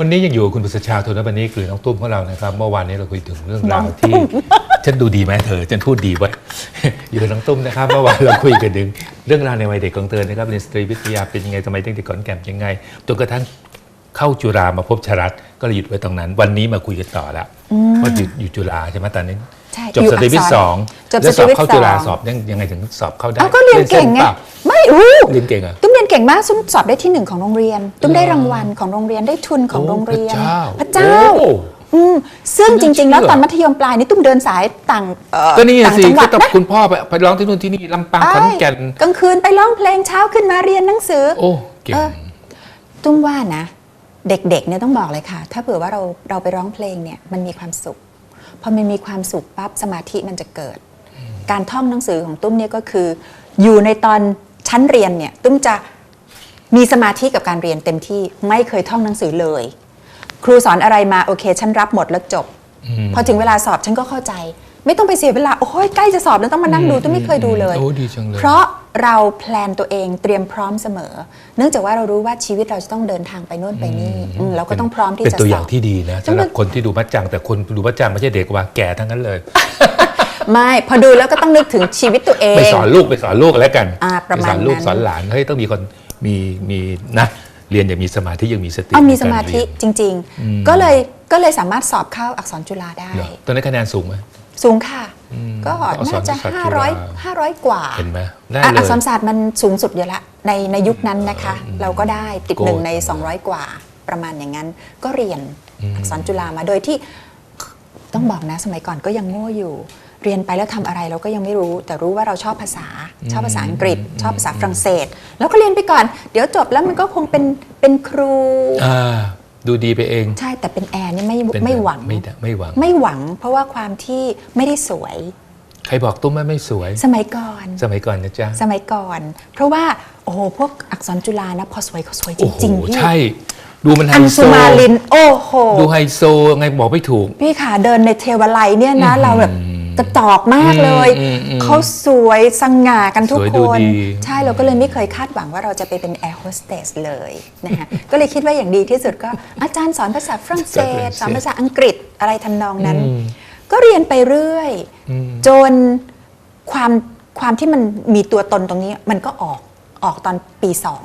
วันนี้ยังอยู่กับคุณบุษชาโทนบันนี้คือน้องตุ้มของเรานะครับ เมื่อวานนี้เราคุยถึงเรื่องราวน้องตุ้ที่มฉันดูดีไหมเธอฉันพูดดีไว้อยู่กับน้องตุ้มนะครับเมื่อวานเราคุยกันถึงเรื่องราวในวัยเด็กของเธอนะครับเรียนสตรีวิทยาเป็นยังไงทำไมเด็กๆขอนแก่นยังไงจนกระทั่งเข้าจุฬามาพบชรัตน์ก็เลยหยุดไว้ตรงนั้น วันนี้มาคุยกันต่อละว่าอยู่อยู่จุฬาใช่ไหมตอนนี้ ใช่จบอยู่สตรีวิทอักษรย์สองจบแล้วสอบเข้าสตรีวิทย์จุฬาสอง สอบยังยังไงถึงสอบเข้าได้เอาก็เรียนเก่งไงส้ปล่าไม่รู้เรียนเก่งเหรอ ตุ้มเรียนเก่งมากตุ้มสอบได้ที่หนึ่งของโรงเรียน ตุ้มได้รางวัลของโรงเรียนได้ทุนของโรงเรียนโอ้พระเจ้าโอ้อืมซึ่งจริง ๆ แล้วเชื่อตอนมัธยมปลายนี่ตุ้มเดินสายต่างเอ่อก็นี่ต่างสิจังหวัก็ดต้องนะคุณพ่อไปไปร้องที่นู่นที่นี่ลำปางขอนแก่นใช่กลางคืนไปร้องเพลงเช้าขึ้นมาเรียนหนังสือ โอ้เก่ง เออ ตุ้มว่านะ เด็กๆเนี่ยต้องบอกเลยค่ะ ถ้าเผื่อว่าเราเราไปร้องเพลงเนี่ยมันมีความสุข พอมันมีความสุขปั๊บสมาธิมันจะเกิด การท่องหนังสือของตุ้มเนี่ยก็คือ อยู่ในตอนชั้นเรียนเนี่ยตุ้มจะมีสมาธิกับการเรียนเต็มที่ไม่เคยท่องหนังสือเลย ครูสอนอะไรมาโอเคฉันรับหมดแล้วจบ พอถึงเวลาสอบฉันก็เข้าใจ ไม่ต้องไปเสียเวลาโอ้ยใกล้จะสอบแล้วต้องมานั่งดูตุ้มไม่เคยดูเลยโอ้ดีจังเลยเพราะ เราแพลนตัวเองเตรียมพร้อมเสมอ เนื่องจากว่าเรารู้ว่าชีวิตเราจะต้องเดินทางไปโน่นไปนี่อืมเราก็ต้องพร้อมที่เป็นจะตัวอสย่าองบที่ดีนะฉันสำหรับเป็นคนที่ดูมัดจังแต่คนดูมัดจังไม่ใช่เด็กว่าแก่ทั้งนั้นเลย ไม่พอดูแล้วก็ต้องนึกถึงชีวิตตัวเองไปสอนลูกไปสอนลูกกันแล้วกันอ่าประมาณไปสอนลูกนั้นสอนหลานเฮ้ยต้องมีคนมีมีนะเรียนอย่างมีสมาธิยังมีสติเอามีในสกรมาธิเรียนจริง ๆ ก็เลยก็เลยสามารถสอบเข้าอักษรจุฬาได้เหรอตอนนั้นคะแนนสูงไหม สูงค่ะก็อักษรน่าจะศาสตร์จุฬา500 500 กว่าเห็นไหมได้อะเลอัยกษรศาสตร์มันสูงสุดอยู่ละในในยุคนั้นนะคะเราก็ได้ติดโกรธหนึ่งใน 200 กว่าประมาณอย่างนั้น ก็เรียนอักษรจุฬามาโดยที่ต้องบอกนะสมัยก่อนก็ยังโง่อยู่ เรียนไปแล้วทำอะไรเราก็ยังไม่รู้ แต่รู้ว่าเราชอบภาษา ชอบภาษาอังกฤษ ชอบภาษาฝรั่งเศส แล้วก็เรียนไปก่อน เดี๋ยวจบแล้วมันก็คงเป็นเป็นครู อ่า ดูดีไปเอง ใช่แต่เป็นแอร์นี่ไม่เป็นไม่หวัง ไม่ได้ไม่หวัง ไม่หวัง เพราะว่าความที่ไม่ได้สวย ใครบอกตุ้มว่าไม่สวย สมัยก่อน สมัยก่อนนะจ๊ะสมัยก่อน เพราะว่าโอ้โหพวกอักษรจุฬานะพอสวยเขาสวยจโอ้โหริงๆพี่ใช่ ดูมันไฮอังโซสุมาลินโอ้โห ดูไฮโซไงบอกไม่ถูก พี่ขาเดินในเทวาลัยเนี่ยนะ เราแบบ กระจอกมากเลย อืมอืมเขาสวยสง่ากันทุกสวยคดูนดี ใช่เราก็เลยไม่เคยคาดหวังว่าเราจะไปเป็นแอร์โฮสเตสเลยนะคะ ก็เลยคิดว่าอย่างดีที่สุดก็อาจารย์สอนภาษาฝรั่งเศส สอนภาษาอังกฤษอะไรทำนองนั้นก็เรียนไปเรื่อยจนความความที่มันมีตัวตนตรงนี้มันก็ออกออกตอนปีสอง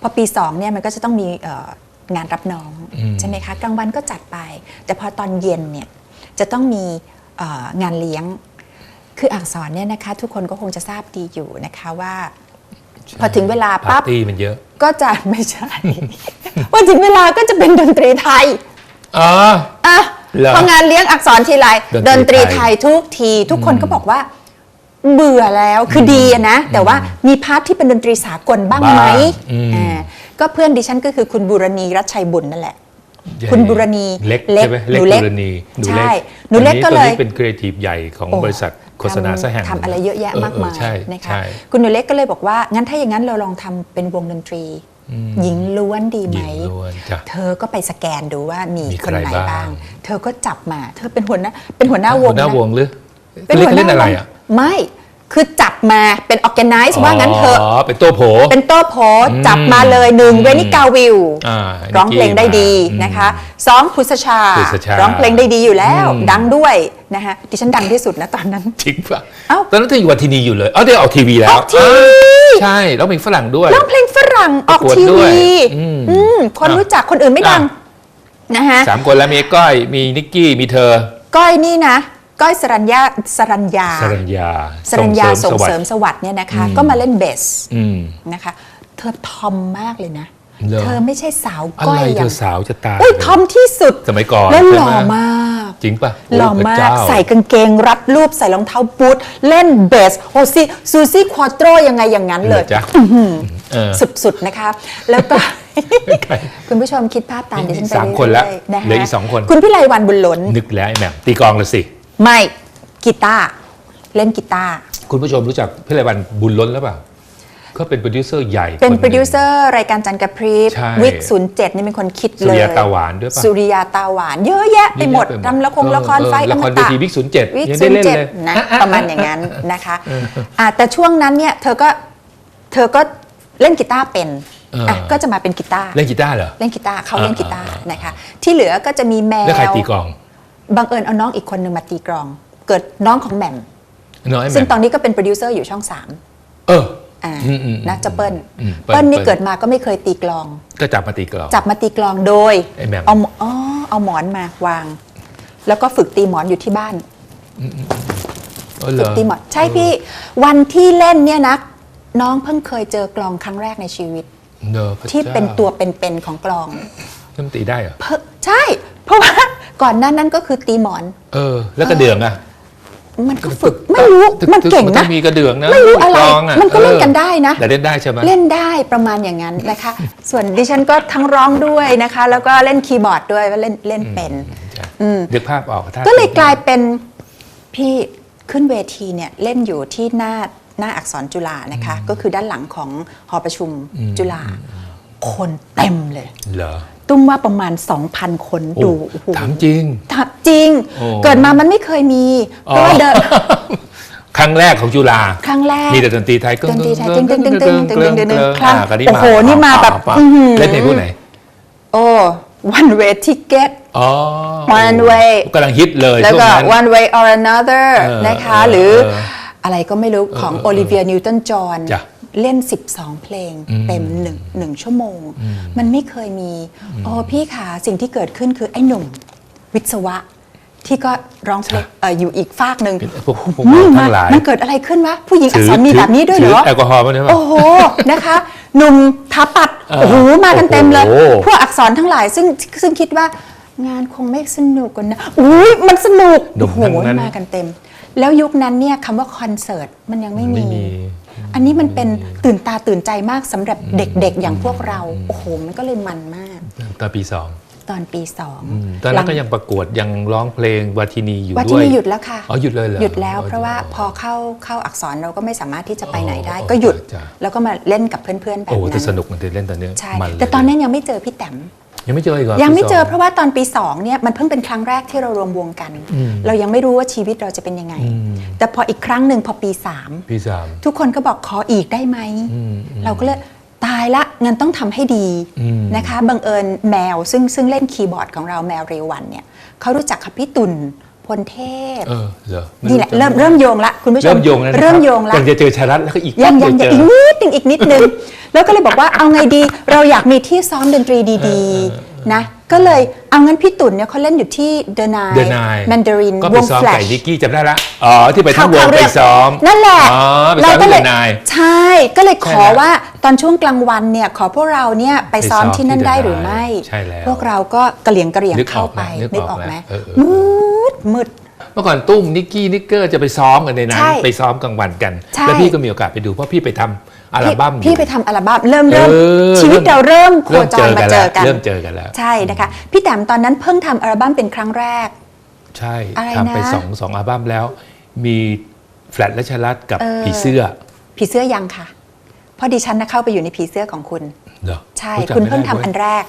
พอปีสองเนี่ยมันก็จะต้องมีเอ่องานรับน้องใช่ไหมคะกลางวันก็จัดไป แต่พอตอนเย็นเนี่ยจะต้องมีเอ่อ งานเลี้ยง คืออักษรเนี่ยนะคะทุกคนก็คงจะทราบดีอยู่นะคะว่าพอถึงเวลาปาปั๊บร์ตี้มันเยอะ ก็จะไม่ใช่พอถึงเวลาก็จะเป็นดนตรีไทยอ๋ออะเหรอพองานเลี้ยงอักษรทีไรดดนนตตรีรีไทไทยยทุกทีทุกคนก็บอกว่า เบื่อแล้วคือดีอะนะ แต่ว่ามีพาร์ทที่เป็นดนตรีสากลบ้างไหมบ้างอืมอ่าก็เพื่อนดิฉันก็คือคุณบุรณีรัชชัยบุญนั่นแหละ คุณบุรณีเล็กเล็กใช่ไหมหนูเล็กเล็กบุรณีหนูใช่เล็กหนูเล็กก็เลยตอนนี้เป็นครีเอทีฟใหญ่ของโอ้บริษัทโฆษณาทำซะแห่งหนึ่งทำอะไรเยอะแยะมากมายเออเออใช่นะคะใช่คุณหนูเล็กก็เลยบอกว่า งั้นถ้าอย่างนั้นเราลองทำเป็นวงดนตรี หญิงล้วนดีไหมหญิงล้วนจ้ะเธอก็ไปสแกนดูว่ามีมีคนใครไหนบ้างบ้าง เธอก็จับมา เธอเป็นหัวหน้าเป็นหัวหน้าวงหัวหน้านะวงหรือเป็นเล่หันวหเล่น้านอะไรวงอะไม่ คือจับมาเป็นออแกไนซ์ว่างั้นเถอะอ๋อเป็นโต๊ะโผ เป็นโต๊ะโพสต์จับมาเลยหนึ่งอืมเวนิกาวิวอ่าร้องเพลงได้ดีอืมนะคะสองพุทธชาพุทธชา ร้องเพลงได้ดีอยู่แล้วอืมดังด้วยนะคะดิฉันดังที่สุดนะตอนนั้นจริงป่ะเอ้าตอนนั้นเธออยู่วันทีนีอยู่เลยเอ้าเดี๋ยวออกทีวีแล้วออกทีวีอ่าใช่ร้องเพลงฝรั่งด้วยร้องเพลงฝรั่งออกประกวดทีด้วยวีอืมอืมคนอะรู้จักคนอื่นไม่ดังอะนะคะสามคนแล้วมีก้อยมีนิกกี้มีเธอก้อยนี่นะ ก้อยสรัญญาสรัญญาสรัญญาสรัญญาส่งวัสเสริดิ์มสวัสดิ์เนี่ยนะคะ ก็มาเล่นเบสอืมนะคะ เธอทอมมากเลยนะเหรอเธอไม่ใช่สาวอะก้อไรยอเธย่างอสาวจะตายอุ้ยทอมที่สุด สมัยก่อนแล้วหล่อใช่ไมาก จริงป่ะหล่อโยพระมากเจ้ใส่กางเกงรัดรูปใส่รองเท้าบูทเล่นเบสโอซิซูซี่ควอโตรยังไงอย่างนั้นเลยหรอจ๊ะเออสุดๆนะคะ แล้วก็ใครคุณผู้ชมคิดภาพตามดิฉันไปสามคนแล้วเรื่อยๆนะคะเหลืออีกสองคนคุณพิไลวันบุญหลนนึกแล้วไอ้แหม่มตีกลองเลยสิ ไม่กีตาร์เล่นกีตาร์คุณผู้ชมรู้จักพี่ไรวันบุญล้นหรือเปล่าเขาเป็นโปรดิวเซอร์ใหญ่เป็นคหงโปรดิวเซอร์รายการจันกระพริบใช่วิกศูนย์เจ็ดนี่เป็นคนคิดสุเลยริยาตาหวานด้วยป่ะ สุริยาตาหวาน เยอะแยะไปหมดเยอะแยะทำละครละครไฟเออละครอมเวตะทีวิกศูนย์เจ็ดวิกยังศูได้นย์เล่นเจ็ดเลยนะประมาณอย่างนั้นนะคะอะแต่ช่วงนั้นเนี่ยเธอก็เธอก็เล่นกีตาร์เป็นเอออะก็จะมาเป็นกีตาร์เล่นกีตาร์เหรอเล่นกีตาร์เขาเล่นอ่ากีตาร์อ่าอ่านนะคะ ที่เหลือก็จะมีแมวแล้วใครตีกลอง บังเอิญเอาน้องอีกคนหนึ่งมาตีกลอง เกิดน้องของแหม่มน้อยไหมซึ่งตอนนี้ก็เป็นโปรดิวเซอร์อยู่ช่องสามเออ อ่าอืมอืมนะจะเปิ้ลอืมเปิ้ลเปิ้ลนี่เปิ้ล เกิดมาก็ไม่เคยตีกลอง ก็จับมาตีกลองจับมาตีกลองโดยไอ้แหม่ม เอาหมอ๋อเอาหมอนมาวาง แล้วก็ฝึกตีหมอนอยู่ที่บ้าน เออเหรฝึกอตีหมอนใช่พี่วันที่เล่นเนี่ยนะน้องเพิ่งเคยเจอกลองครั้งแรกในชีวิต เนอะพระที่จ้าเป็นตัวเป็นๆของกลอง เริ่มตีได้เหรอ เพิ่งใช่ เพราะว่า ก่อนหน้านั้นก็คือตีหมอน เออ แล้วกระเดื่องอะมันก็ฝึกไม่รู้ตึมันเก่งมันะต้องมีกระเดื่องนะไม่รู้อะไรกลองะมันก็เล่นออกันได้นะแต่เล่นได้ใช่ไหมเล่นได้ประมาณอย่างนั้นนะคะ ส่วนดิฉันก็ทั้งร้องด้วยนะคะ แล้วก็เล่นคีย์บอร์ดด้วยว่าเล่นเล่นเป็นใช่อืมนึกภาพออกถ้าก็เลยกลายเป็นพี่ขึ้นเวทีเนี่ยเล่นอยู่ที่หน้าหน้าอักษรจุฬานะคะ ก็คือด้านหลังของหอประชุมจุฬา คนเต็มเลยเหรอตุ้มว่าประมาณ 2,000 คนดูโอ้โอ้โหถามจริงถามจริง โอ้ เกิดมามันไม่เคยมีเพราะว่าเดิน ครั้งแรกของจุฬาครั้งแรก มีแต่ดนตรีไทยดนตรีไทยตึ้งตึ้งตึ้งตึ้งตึ้งตึ้งตึ้งตึ้งคครั้รั้งงก็นี่โอ้มาโหนี่มาแบบปั๊อื้อหือ เล่นในผู้ไหนโอ้ one way ticket อ๋อ One way กำลังฮิตเลยแล้วช่วงก็นั้น one way or another เออนะคะ เออหรือเอออะไรก็ไม่รู้ของเออเออโอลิเวียนิวตันจอห์นจ้ะ เล่น 12 เพลงเต็มหนึ่งหนึ่งชั่วโมง มันไม่เคยมีโอ้พี่ขาสิ่งที่เกิดขึ้นคือไอ้หนุ่มวิศวะที่ก็ร้องเพลงเอ่ออยู่อีกฝากหนึ่งเป็นพวกพวกอืเรามทั้งหลายมันเกิดอะไรขึ้นวะ ผู้หญิงอักษรมีแบบนี้ด้วยเหรถือแอลกอฮอล์มาด้วยป่ะโอ้โหนะคะหนุ่มถาปัดเออโอ้โหมากันเต็มเลยโอ้โหพวกอักษรทั้งหลายซึ่งซึ่งคิดว่างานคงไม่สนุกกันนะอุ้ยมันสนุกหนุ่โอ้มโหทั้งนั้นมากันเต็ม แล้วยุคนั้นเนี่ยคำว่าคอนเสิร์ตมันยังไม่ไม่มีมี อันนี้มันเป็นตื่นตาตื่นใจมากสำหรับเด็กๆ อย่างพวกเรา โอ้โห มันก็เลยมันมาก ตอนปีสองตอนปีสองอืมตอนนั้นก็ยังประกวดยังร้องเพลงวัทินีอยู่วัด้ที่วยนี่หยุดแล้วค่ะ อ๋อหยุดเลยเหรอหยุดแล้วอ๋อเพราะว่าหยุดพอเข้าเข้าอักษรเราก็ไม่สามารถที่จะไปไหนได้อ๋อก็หยุด จ้ะ แล้วก็มาเล่นกับเพื่อนๆแบบโอ้นั้แต่นสนุกมันเล่นตอนนี้ใช่มันเลยแต่ตอนนั้นยังไม่เจอพี่แต้ม ยังไม่เจออีกเหรอยังไม่ปีสเจอเพราะว่าตอนปี2เนี่ยมันเพิ่งเป็นครั้งแรกที่เรารวมวงกันอืมเรายังไม่รู้ว่าชีวิตเราจะเป็นยังไงอืมแต่พออีกครั้งหนึ่งพอปีปีสาม3ทุกคนก็บอกขออีกได้ไหมอืมอืมเราก็เลยตายละงั้นต้องทำให้ดีอืมนะคะบังเอิญแมวซึ่งซึ่งเล่นคีย์บอร์ดของเราแมวเรวันเนี่ยเขารู้จักกับพี่ตุล พลเทพเออเหรอไม่นี่แหละจำเริ่มเริ่มโยงละคุณผู้ชมเริ่มโยงแล้วนะครับเริ่มโยงละยังจะเจอชารัตแล้วก็อีกยังแป๊ยับงเดียัวงเจอีกนิดนึงอีกนิดนึงแล้วก็เลยบอกว่าเอาไงดี เราอยากมีที่ซ้อมดนตรีดี ๆ นะ ก็เลยเอางั้นพี่ตุ่นเนี่ยเขาเล่นอยู่ที่เดนายเดนายแมนดารินก็วไปงซ้อมแฟลไก่ชนิกกี้จำได้ละอ๋อที่ไปทั้งวงเข้าไปเรื่องซ้อมนั่นแหละอ๋อไปซ้อมที่เลเดยนาย ใช่ก็เลยขอใช่แล้วว่าตอนช่วงกลางวันเนี่ยขอพวกเราเนี่ยไปซ้อมไปซ้อมที่นั่นที่ได้ The หรือไม่ Nine ใช่แล้วพวกเราก็กระเหลียงกระเหลียงนึกอเข้าอกไปแล้วนึนึกกออออกกไหมแล้วเออเออ มืดมืด เมื่อก่อนตุ้มนิกกี้นิกเกอร์จะไปซ้อมกันในนั้นใช่ไปซ้อมกลางวันกัน ใช่แล้วพี่ก็มีโอกาสไปดูเพราะพี่ไปทำ อัลบั้มอยู่พี่ไปทำอัลบั้มเริ่มเริ่มเออชีวิตเราเริ่มโคเริ่มจเจรอมากันเจแล้วอกันเริ่มเจอกันแล้ว ใช่นะคะ พี่แต้มตอนนั้นเพิ่งทำอัลบั้มเป็นครั้งแรก ใช่อะไรทำไปนะสองสองอัลบั้มแล้ว มีแฟลตและชลัดกับเออผีเสื้อ ผีเสื้อยังค่ะ เพราะดิฉันนะเข้าไปอยู่ในผีเสื้อของคุณเหรอใช่รู้จักคุณไม่เพิ่งได้ทำว้ยอันแรก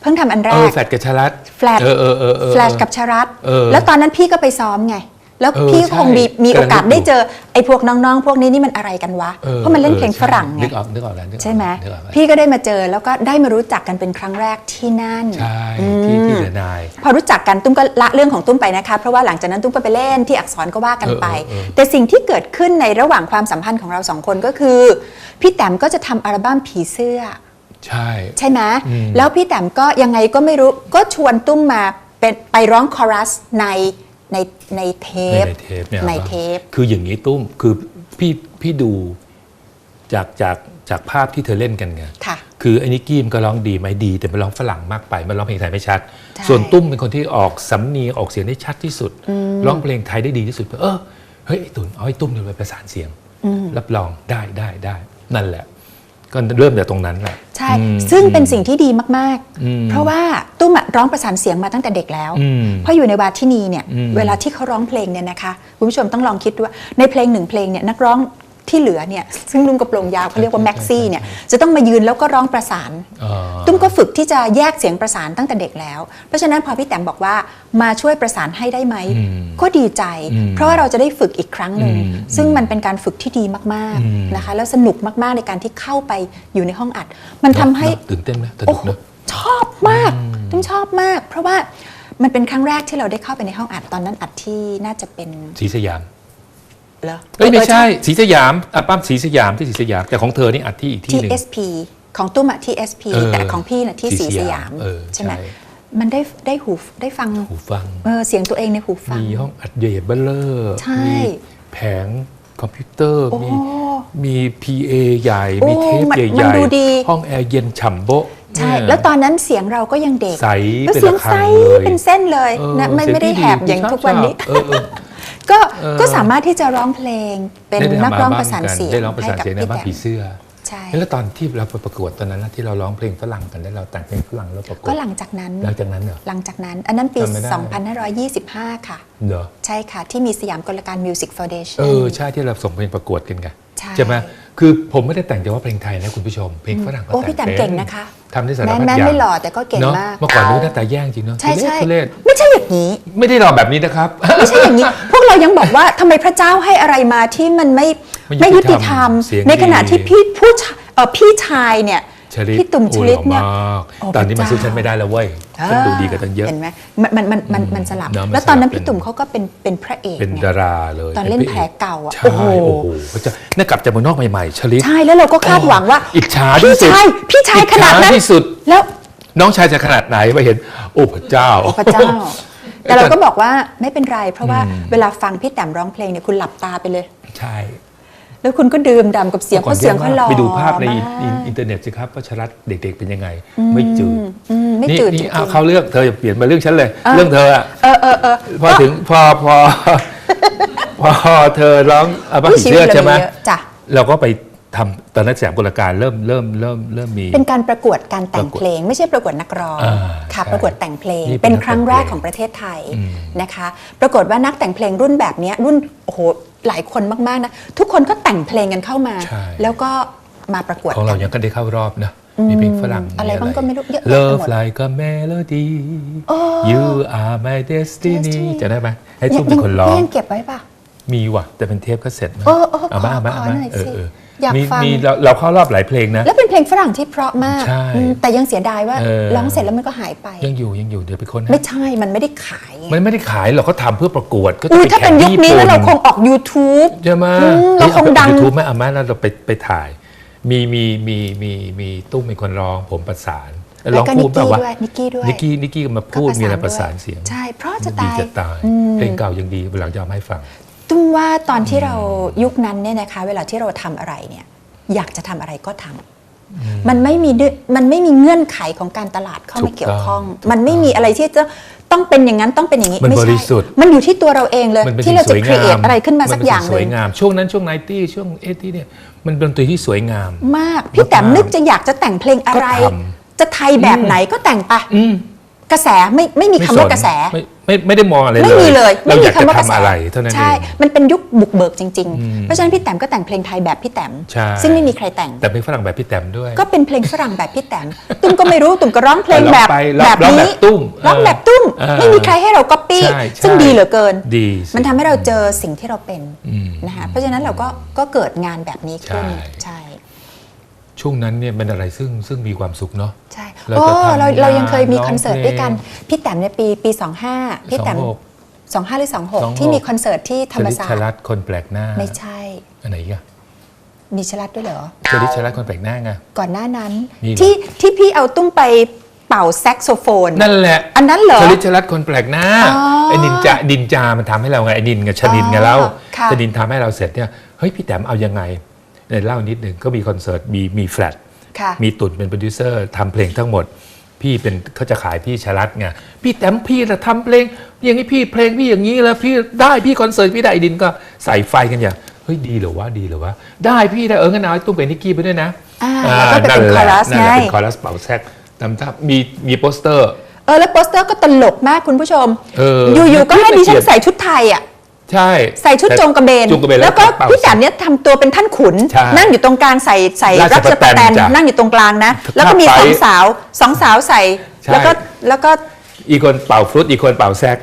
เพิ่งทำอันแรเออกแฟลตกับชลัดแฟลตเออเออเออเออแฟลชกับชรัตเออแล้วตอนนั้นพี่ก็ไปซ้อมไง แล้วเออพี่ใช่คงมีมีโอกาสกำลังนึกอยู่ได้เจอไอ้พวกน้องๆ พวกนี้นี่มันอะไรกันวะออเพราะมันเล่นเพลงออฝรั่งไงนึกออกนึกออกแล้วนึกออกใช่ไหมนึกออกแล้วพี่ก็ได้มาเจอแล้วก็ได้มารู้จักกันเป็นครั้งแรกที่นั่นใช่ที่ที่เดนายพอรู้จักกันตุ้มก็ละเรื่องของตุ้มไปนะคะเพราะว่าหลังจากนั้นตุ้มก็ไปเล่นที่อักษรก็ว่ากันไปเออเออเออแต่สิ่งที่เกิดขึ้นในระหว่างความสัมพันธ์ของเราสองคนก็คือ พี่แต้มก็จะทำอัลบั้มผีเสื้อ ใช่ใช่ไหมอืมแล้วพี่แต้มก็ยังไงก็ไม่รู้ก็ชวนตุ้มมาเป็นไปร้องคอรัสใน ในในเทปในเทปเนี่ยในหรอเทป คืออย่างนี้ตุ้มคือพี่พี่ดูจากจากจากภาพที่เธอเล่นกันไงค่ะคือไอ้นิกกี้มันก็ร้องดีไหมดี แต่มันร้องฝรั่งมากไป มันร้องเพลงไทยไม่ชัดใช่ส่วนตุ้มเป็นคนที่ออกสำเนียงออกเสียงได้ชัดที่สุด ร้องเพลงไทยได้ดีที่สุดเออเฮ้ยไอ้ตุนเอาไอ้ตุ้มเนี่ยไปประสานเสียง รับรองได้ได้ได้นั่นแหละ ก็เริ่มจากตรงนั้นแหละใช่อืมซึ่งเป็นสิ่งที่ดีมากอืมๆเพราะว่า ตุ้มอะร้องประสานเสียงมาตั้งแต่เด็กแล้วอืมเพราะอยู่ในวาทินีเนี่ยอืมเวลาที่เขาร้องเพลงเนี่ยนะคะคุณผู้ชมต้องลองคิดดูว่าในเพลงหนึ่งเพลงเนี่ยนักร้องที่ที่เหลือเนี่ยซึ่งนุ่งกระโปรงยาวเขาเรียกว่าแม็กซี่เนี่ยจะต้องมายืนแล้วก็ร้องประสานอ๋อตุ้มก็ฝึกที่จะแยกเสียงประสานตั้งแต่เด็กแล้ว เพราะฉะนั้นพอพี่แต้มบอกว่ามาช่วยประสานให้ได้ไหมอืมก็ดีใจอืมเพราะว่าเราจะได้ฝึกอีกครั้งหนึ่งอืมซึ่งมันเป็นการฝึกที่ดีมากอืมๆนะคะแล้วสนุกมากๆในการที่เข้าไปอยู่ในห้องอัด มันทำให้เนอะตื่นเต้นไหมสโอ้นุกโหเนอะ ชอบมากตุ้มชอบมาก เพราะว่ามันเป็นครั้งแรกที่เราได้เข้าไปในห้องอัดตอนนั้นอัดที่น่าจะเป็นสีสยามเหรอเอ้ยไม่เออใช่สีสยามอัลบั้มสีสยามที่สีสยามแต่ของเธอนี่อัดที่อีกที่ที่หนึ่ง SP ของตุ้มอะที่ SP เออแต่ของพี่น่ะที่ที่สีสสยามยามเออใช่ไหมใช่มันได้ได้หูได้ฟังหูฟังเออเสียงตัวเองในหูฟัง มีห้องอัดใหญ่เบ้อเลอร์ใช่มีแผงคอมพิวเตอร์โอ้มีมี PA ใหญ่โอ้มีเทปมันใหมันญ่ดูดีๆห้องแอร์เย็นฉ่ำโบะ ใช่เนี่ยแล้วตอนนั้นเสียงเราก็ยังเด็กใสแล้วเป็นเสียงระฆัใสงเลยเป็นเส้นเลยเออนะไม่เสียไม่ได้ที่แหบอย่างชบทุกวันนี้ชอบเออเออก็เออก็สามารถที่จะร้องเพลงเป็นได้นักร้องทำประสานบ้เสียงได้ร้องประให้สานกับเสียงในพี่บ้านแต้ผีมเสื้อ ใช่แล้วตอนที่เราไปประกวดตอนนั้นนะที่เราร้องเพลงฝรั่งกันแล้วเราแต่งเพลงฝรั่งแล้วประกวดก็หลังจากนั้นหลังจากนั้นเหรอหลังจากนั้น อันนั้นปีจำไม่ได้2525 ค่ะเหรอใช่ค่ะ ที่มีสยามกลการมิวสิกฟ u n เดชั่นเออใช่ที่เราส่งเพลงประกวดกันไงใช่ไหมคือผมไม่ได้แต่งเฉพาะเพลงไทยนะคุณผู้ชม เพลงฝรั่งก็โอ้แต่งพี่แต้มป็นเก่งนะคะทำได้สารแม้พัดแม้อย่างไม่หล่อแต่ก็เก่งเนาะมากเมื่อก่อนนู้นหน้าตาแย่จริงเนาะใช่ใช่ทุเรศไม่ใช่อย่างนี้ ไม่ได้หล่อแบบนี้นะครับ ไม่ใช่อย่างนี้ พวกเรายังบอกว่าทำไมพระเจ้าให้อะไรมาที่มันไม่ ไม่ไม่ยุยุติติธธรรรรมมเสียงในขณะดีที่พี่ผู้ชายเอ่อพี่ชายเนี่ยชลิดพี่ตุ่มชลิดเนี่ยโอ้หล่อมากโอ้ตอนนี้พระมันสู้เจ้าฉันไม่ได้แล้วเว้ยฉันดูดีกันตั้งเยอะเห็นไหมมันมันมันมันมันสลับเนอะมันแล้วตอนนั้นสลับเป็นพี่ตุ่มเขาก็เป็นเป็นพระเอกเป็นไงดาราเลยตอนเล่นป็พระแผลเก่าอะใช่โอ้โหโอ้โหพระเจ้าเนี่ยกลับจากเมืองนอกใหม่ๆชลิดใช่แล้วเราก็คาดหวังว่าอิจฉาที่พี่สุดชายพี่ชายขนาดนั้นอิจฉที่สุดแล้วน้องชายจะขนาดไหนไปเห็น โอ้พระเจ้าพระเจ้า แต่เราก็บอกว่าไม่เป็นไร เพราะว่าเวลาฟังพี่แต้มร้องเพลงเนี่ยคุณหลับตาไปเลย ใช่ แล้วคุณก็ดื่มด่ำกับเสียงเพราะเสียงเขาหล่อไปดูภาพในมากอินอินเทอร์เน็ตสิครับว่าชรัตเด็ก ๆ เป็นยังไง ไม่จืดอืมไม่นี่จืดจนี่ริงเอาๆเข้าเรื่องเธออย่าเปลี่ยนมาเรื่องฉันเลย เรื่องเธออะเออเออเออพอถึงพอพอพอเธอร้องอัลบั้มอุ๊ยผีเสื้อชีวิตเราใช่ไหมมีเยอะจ้ะเราก็ไป ทำตอนนั้นแสยามกลการเริ่มเริ่มเริ่มเริ่มมี เป็นการประกวดการแต่งเพลง ไม่ใช่ประกวดนักร้องอ่าค่ะใช่ประกวดแต่งเพลงนี่เป็เป็นนนักครั้งแรกแต่งเพลงของประเทศไทยอืมนะคะ ปรากฏว่านักแต่งเพลงรุ่นแบบเนี้ยรุ่นโอ้โหหลายคนมากๆนะทุกคนก็แต่งเพลงกันเข้ามาใช่แล้วก็มาประกวดของเรากันยังก็ได้เข้ารอบนะมีเพลงฝรั่งอะไรบ้างก็ไม่รู้เยอะแยะไปหมด Love like a melody โอ้ You are my destiny Destiny จะได้ไหมให้ตุ้มเป็นคนร้องยังเก็บไว้ป่ะมีว่ะแต่เป็นเทปก็เสร็จเออเออเอามาขอเอามาขอเอามาหน่อยเออสิเอออยากมีฟัง มีเราเราเข้ารอบหลายเพลงนะ แล้วเป็นเพลงฝรั่งที่เพราะมากใช่อืมแต่ยังเสียดายว่าเออ ร้องเสร็จแล้วมันก็หายไป ยังอยู่ยังอยู่เดี๋ยวไปค้นให้ไม่ใช่ มันไม่ได้ขายไงมันไม่ได้ขายหรอกเขาทำเพื่อประกวดก็จะอุ้ยไปถ้าแข่เป็งนยุคที่นี้ญี่แล้วปุ่นเราคงออก YouTube ใช่ไหมอืมเราคงดัง ยูทูบไหมเอามาแล้วเราไปไปถ่าย มีมีมีมีมีตุ้มเป็นคนร้องผมประสานแล้วร้องก็พูดแบบว่านิกกี้ด้วยนิกกี้นิกกี้ก็มาพูดมีอะไรประสานเสียง ใช่ เพราะจะดีตายจะตาย อืมเพลงเก่ายังดีวันหลังจะเอามาให้ฟัง ตุ้มว่าตอนที่เรายุคนั้นเนี่ยนะคะ เวลาที่เราทำอะไรเนี่ยอยากจะทำอะไรก็ทำมันไม่มีเนื้อมันไม่มีเงื่อนไขของการตลาดเข้าถูมากเกี่ยวข้องต้อง มันไม่มีอะไรที่จะต้องเป็นอย่างนั้นต้องเป็นอย่างนี้มันไม่บใช่ริสุทธิ์มันอยู่ที่ตัวเราเองเลยมันเป็นที่สิ่งเราสจะวยครีงาเอมทอะไรขึ้นมาสักอย่างนหเป็นึ่สิ่งสวยงามช่วงนั้นช่วงไนตี้ช่วงเอตี้เนี่ยมันเป็นดนตรีที่สวยงาม มาก พี่แต้มนึกจะอยากจะแต่งเพลงอะไรก็ทจะไทยแบบไหนก็แต่งไปอืม กระแสไม่ไม่มีคำว่ากระแส ไม่ไม่ไม่ได้มองอะไรเลยไม่มีเลยเราอยากจะว่ทำอะไรเท่านั้นเอใช่ ง มันเป็นยุคบุกเบิกจริง อืมๆ เพราะฉะนั้นพี่แต้มก็แต่งเพลงไทยแบบพี่แต้มใช่ ซึ่งไม่มีใครแต่ง แต่เป็นฝรั่งแบบพี่แต้มด้วย ก็เป็นเพลงฝรั่งแบบพี่แต้มตุ้มก็ไม่รู้ตุ้มก็ร้องเพลงแบบร้องไปร้องแบบร้องนี้แบบตุ้มร้องแบบตุ้ม เออไม่มีใครให้เราก๊อปปี้ใช่ใช่ ซึ่งดีเหลือเกิน ดีสิ มันทำให้เราเจอสิ่งที่เราเป็นอืมนะคะเพราะฉะนั้นเราก็ก็เกิดงานแบบนี้ขึ้นใช่ ใช่ ช่วงนั้นเนี่ยเป็นอะไรซึ่งซึ่งมีความสุขเนาะ ใช่เราโอ้จะทำเราเรายังเคยมีร้องคอนเสิร์ตเพลงด้วยกัน พี่แต้มในปีปี 25 พี่แต้มสองหก25 หรือ 26 26 ที่มีคอนเสิร์ตที่ธรรมชลิศาชสตลัร์ดคนแปลกหน้าไม่ใช่ อันไหนอีกันมีชลัดด้วยเหรอ ชลิชลัดคนแปลกหน้าไง ก่อนหน้านั้น มีเหรอ ที่ที่พี่เอาตุ้มไปเป่าแซกโซโฟน นั่นแหละอันนั้นเหรอชลิชลัดคนแปลกหน้าอ๋อไอ้นินจาดินจามันทำให้เราไงไอ้นินกับชนินไงอ๋อเล่าค่ะ ชนินทำให้เราเสร็จเนี่ยเฮ้ยพี่แต้มเอายังไง เนี่ยเล่านิดหนึ่งก็มีคอนเสิร์ตมีมีแฟลตค่ะมีตุ่นเป็นโปรดิวเซอร์ทำเพลงทั้งหมด พี่เป็นเขาจะขายพี่ชลัดไงพี่แต้มพี่จะทำเพลงอย่างนี้พี่เพลงพี่อย่างนี้แล้วพี่ได้พี่คอนเสิร์ตพี่ได้ไอ้ดินก็ใส่ไฟกันอย่างเฮ้ยดีเหรอวะดีเหรอวะได้พี่ได้เอองั้นเอาไอ้ตุ้มเป็นนิกกี้ไปด้วยนะอ่าแล้วก็ไปเป็นนั่นแหละคอรัสนั่นแหละไงเป็นคอรัสเป่าแซกทำท่ามีมีโปสเตอร์เออแล้วโปสเตอร์ก็ตลกมากคุณผู้ชมเอออยู่ๆก็ให้ดิฉันน่าเกลียดใส่ชุดไทยอะ ใช่ ใส่ชุดโจงกระเบนโจงกระเบนแล้วก็เป่าพี่แตมเนี่ยทำตัวเป็นท่านขุน ใช่นั่งอยู่ตรงกลางใส่ใส่รารัชชประปแตนแตนจ้ะนั่งอยู่ตรงกลางนะ แล้วก็มีถ้าสไปองสาวสองสาวใส่ ใช่ แล้วก็แล้วก็อีกคนเป่าฟรุตอีกคนเป่าแซก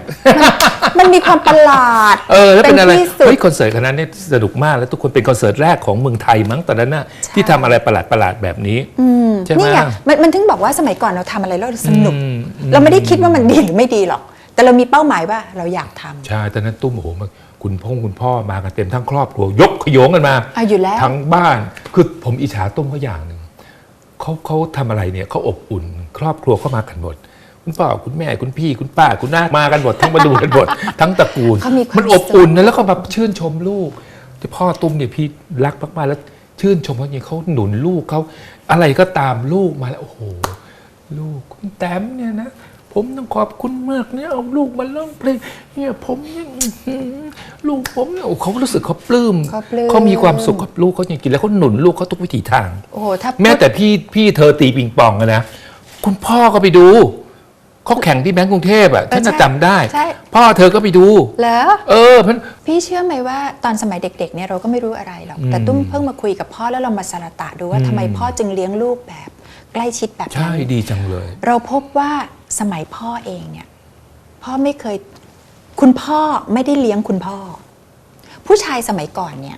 มันมีความประหลาดเออแล้วเป็นอะไรที่สุด เฮ้ยคอนเสิร์ตคณะนี้สนุกมากแล้วทุกคนเป็นคอนเสิร์ตแรกของเมืองไทยมั้งตอนนั้นน่ะที่ทำอะไรประหลาดประหลาดๆแบบนี้ใช่ไหม นี่ไงมันมันถึงบอกว่าสมัยก่อนเราทำอะไรแล้วเราสนุกอืมเราไม่ได้คิดว่ามันดีหรือไม่ดีหรอก แต่เรามีเป้าหมายว่าเราอยากทำ ใช่ตอนนั้นตุ้มโอ้โหมันคุณพ่อคุณพ่อมากันเต็มทั้งครอบครัว ยกขยงกันมาอะอยู่แล้ว ทั้งบ้าน คือผมอิจฉาตุ้มเขาอย่างหนึ่งเขาเขาทำอะไรเนี่ยเขาอบอุ่น ครอบครัวเข้ามากันหมด คุณพ่อคุณแม่คุณพี่คุณป้าคุณน้ามากันหมดทั้งมาดูกันหมด ทั้งตระกูลเขามีความมันอบอุ่นนะแล้วก็แบบชื่นชมลูกที่พ่อตุ้มเนี่ยพี่รักมากๆแล้วชื่นชมเขาอย่างเขาหนุนลูกเขาอะไรก็ตามลูกมาแล้วโอ้โห ลูกคุณแต้มเนี่ยนะ ผมต้องขอบคุณมากเนี่ยเอาลูกมาร้องเพลงเนี่ยผมเนี่ยอื้อหือลูกผมเนี่ยโอ้เขารู้สึกเขาปลื้มเขาปลื้ม เขามีความสุขกับลูกเขาจริงๆแล้วเขาหนุนลูกเขาทุกวิถีทาง โอ้โหถ้าแม้แต่พี่พี่เธอตีปิงปองอะนะคุณพ่อก็ไปดูเขาแข่งที่แบงก์กรุงเทพอะฉันจะจำได้ ใช่พ่อเธอก็ไปดูแล้วเออมัน พี่เชื่อไหมว่าตอนสมัยเด็กๆเนี่ยเราก็ไม่รู้อะไรหรอก แต่ตุ้มเพิ่งมาคุยกับพ่อแล้วเรามาสารตะดูว่าทำไมพ่อจึงเลี้ยงลูกแบบ ใกล้ชิดแบบใช่นั้นดีจังเลย เราพบว่าสมัยพ่อเองเนี่ย พ่อไม่เคย คุณพ่อไม่ได้เลี้ยงคุณพ่อ ผู้ชายสมัยก่อนเนี่ย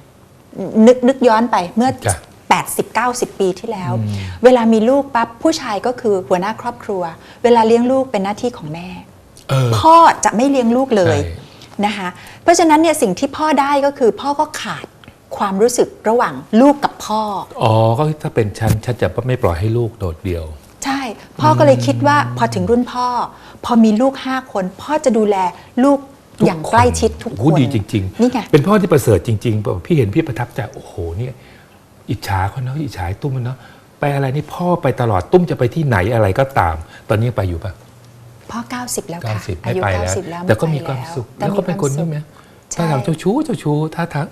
นึกนึกย้อนไปเมื่อ จ้ะ80 90 ปีที่แล้วเวลามีลูกปั๊บผู้ชายก็คือหัวหน้าครอบครัว เวลาเลี้ยงลูกเป็นหน้าที่ของแม่ เออ พ่อจะไม่เลี้ยงลูกเลยใช่ นะคะเพราะฉะนั้นเนี่ยสิ่งที่พ่อได้ก็คือพ่อก็ขาด ความรู้สึกระหว่างลูกกับพ่อ อ๋อ ก็ถ้าเป็นฉันฉันจะไม่ปล่อยให้ลูกโดดเดี่ยว ใช่ พ่อก็เลยคิดว่าพอถึงรุ่นพ่อ พอมีลูกห้าคน พ่อจะดูแลลูกอย่างใกล้ชิดทุกโอ้คโหนดีจริงนี่ไง เป็นพ่อที่ประเสริฐจริงๆแบบพี่เห็นพี่ประทับใจ โอ้โห เนี่ย อิจฉาเขาเนาะ อิจฉาไอ้ตุ้มมันเนาะ ไปอะไรนี่พ่อไปตลอด ตุ้มจะไปที่ไหนอะไรก็ตาม ตอนนี้ยังไปอยู่ปะพ่อ 90 แล้วเก้าค่ะสิบอาไม่ยุไปแล้ว90 แล้ว แต่ก็ไไปมีความสุขแต่แล้วก็เป็นคนมีวามนี่ไหมสุขท่าทางใช่เจ้าชู้ เจ้าชู้ท่าทาง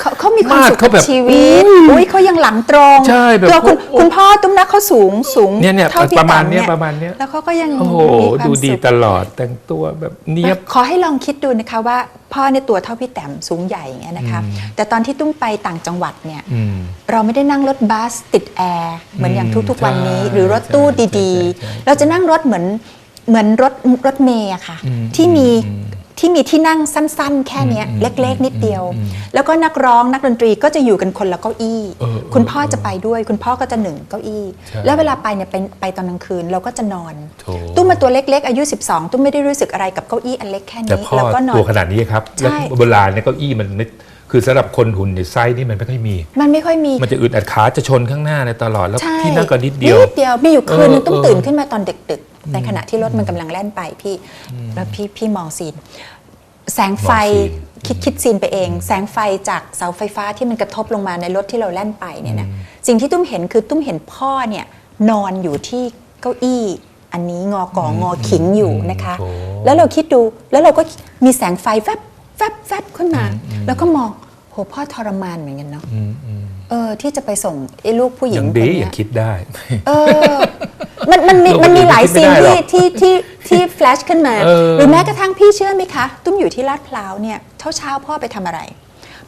เขาเขามีความสุขมาดเขากับแบบชีวิตอุ้ยอุ้ยเขายังหลังตรงใช่แบบตัวคุณโอ้คุณพ่อตุ้มนักเขาสูงสูงเนี่ยเนี่ยท่พี่ประมาณแตเนี้ยประมาณเนี้ยแล้วเขาก็ยังโอ้โหมีความดูดีสุขตลอดแต่งตัวแบบเนียบขอให้ลองคิดดูนะคะว่าพ่อเนี่ยตัวเท่าพี่แต้มสูงใหญ่อย่างเงี้ยนะคะแต่ตอนที่ตุ้มไปต่างจังหวัดเนี่ยอืมเราไม่ได้นั่งรถบัสติดแอร์เหมือนอย่างทุกๆวันนี้ใช่หรือรถตู้ใช่ดีใช่ใช่ๆเราจะนั่งรถเหมือนเหมือนรถรถเมย์อะค่ะอืมที่มีอืม ที่มีที่นั่งสั้น ๆ แค่เนี้ยอืมเล็ก ๆ นิดเดียวอืมแล้วก็นักร้องนักดนตรีก็จะอยู่กันคนละเก้าอี้เออเออคุณพ่อจะไปด้วย คุณพ่อก็จะหนึ่งเก้าอี้ใช่แล้วเวลาไปเนี่ยไปไปตอนกลางคืนเราก็จะนอนโถตุ้มมาตัวเล็ก ๆ อายุ 12 ตุ้มไม่ได้รู้สึกอะไรกับเก้าอี้อันเล็กแค่แต่นี้พ่อแล้วก็นอตัวนขนาดนี้ครับใช่แล้วโบราณเนี่ยเก้าอี้มันไม่คือสำหรับคนหุ่นในไซส์นี่มันไม่ค่อยมี มันไม่ค่อยมี มันจะอึดอัดขาจะชนข้างหน้าในตลอดแล้วใช่ที่นั่งก็นิดเดียวนิดเดียวมีอยู่คืนนึงเออต้องเออตื่นขึ้นมาตอนดึกๆ ในขณะที่รถมันกำลังแล่นไปพี่แล้วพี่พี่มองซีน แสงไฟมองซีนคิดคิดซีนไปเอง แสงไฟจากเสาไฟฟ้าที่มันกระทบลงมาในรถที่เราแล่นไปเนี่ยนะสิ่งที่ตุ้มเห็นคือตุ้มเห็นพ่อเนี่ยนอนอยู่ที่เก้าอี้อันนี้งอกองอขิงอยู่นะคะโถแล้วเราคิดดูแล้วเราก็มีแสงไฟแฟบแฟบแฟบขึ้นมา แล้วก็มองโหพ่อทรมานเหมือนกันเนาะอืมอืม เออที่จะไปส่งไอ้ลูกผู้หญิยังงคนดีเนี้ยัยงคิดได้ เออมันมันมีโลกมันมีอื่นหลายคิดไม่ซีนได้หรที่อกที่ที่ที่แฟลชขึ้นมา เออ หรือแม้กระทั่งพี่เชื่อไหมคะ ตุ้มอยู่ที่ลาดพร้าวเนี่ยเช้าเช้าๆพ่อไปทำอะไร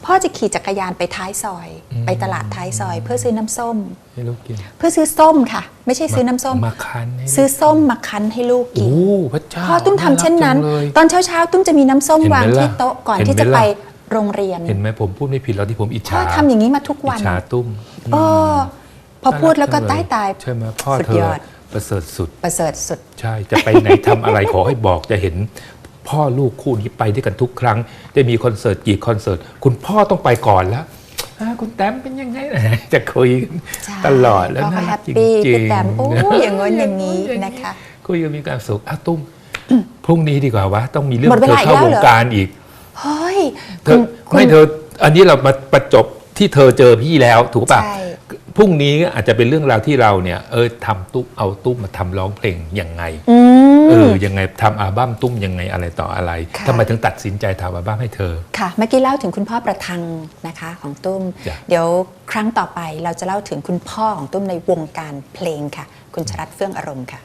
พ่อจะขี่จักรยานไปท้ายซอย ไปตลาดท้ายซอย เพื่อซื้อน้ำส้ม ให้ลูกกินเพื่อซื้อส้มค่ะ ไม่ใช่ซื้อน้ำส้ม มาคันให้ลูกซื้อส้มมาคั้นให้ลูกกิน โอ้พระเจ้าพ่อตุ้มทำเช่นนั้นารักจังเลย ตอนเช้าเช้าๆตุ้มจะมีน้ำส้มเห็นไหมวางที่ล่ะโต๊ะก่อนเห็นที่ไหมจะล่ะไป โรงเรียน เห็นไหมผมพูดไม่ผิดแล้วที่ผมอิจพ่อฉาทำอย่างนี้มาทุกวันอิจฉาตุ้มเออพอพูดแล้วก็น่รัใต้ตายใช่ไหมพ่อสุดเธอยอดประเสริฐสุดประเสริฐสุด ใช่จะไปไหนทำอะไรขอให้บอกจะเห็นพ่อลูกคู่นี้ไปด้วยกันทุกครั้ง จะมีคอนเสิร์ตกี่คอนเสิร์ต คุณพ่อต้องไปก่อนแล้วอ่าคุณแต้มเป็นยังไงจะคุยกันใช่ตลอดแล้วพ่อก็น่ารักจแฮปปี้ริงพี่แต้มโอ้ยอย่างง้นอย่างนี้นี้นะคะคุยกันมีความสุขอะตุ้มพรุ่งนี้ดีกว่าวะต้องมีเรื่องหมดเวเธอลาอีกเข้าแล้ววเหงรอการอีก เฮ้ยเธอคุณไม่เธออันนี้เรามาประจบที่เธอเจอพี่แล้วถูกป่ะใช่ พรุ่งนี้อาจจะเป็นเรื่องราวที่เราเนี่ยเออทำตุ้มเอาตุ้มมาทำร้องเพลงยังไงอืม เออยังไงทำอัลบั้มตุ้มยังไงอะไรต่ออะไรค่ะ ทำไมถึงตัดสินใจทำอัลบั้มให้เธอ ค่ะ เมื่อกี้เล่าถึงคุณพ่อประทังนะคะของตุ้ม จ้ะ เดี๋ยวครั้งต่อไปเราจะเล่าถึงคุณพ่อของตุ้มในวงการเพลงค่ะ คุณชรัตน์เฟื่องอารมณ์ค่ะ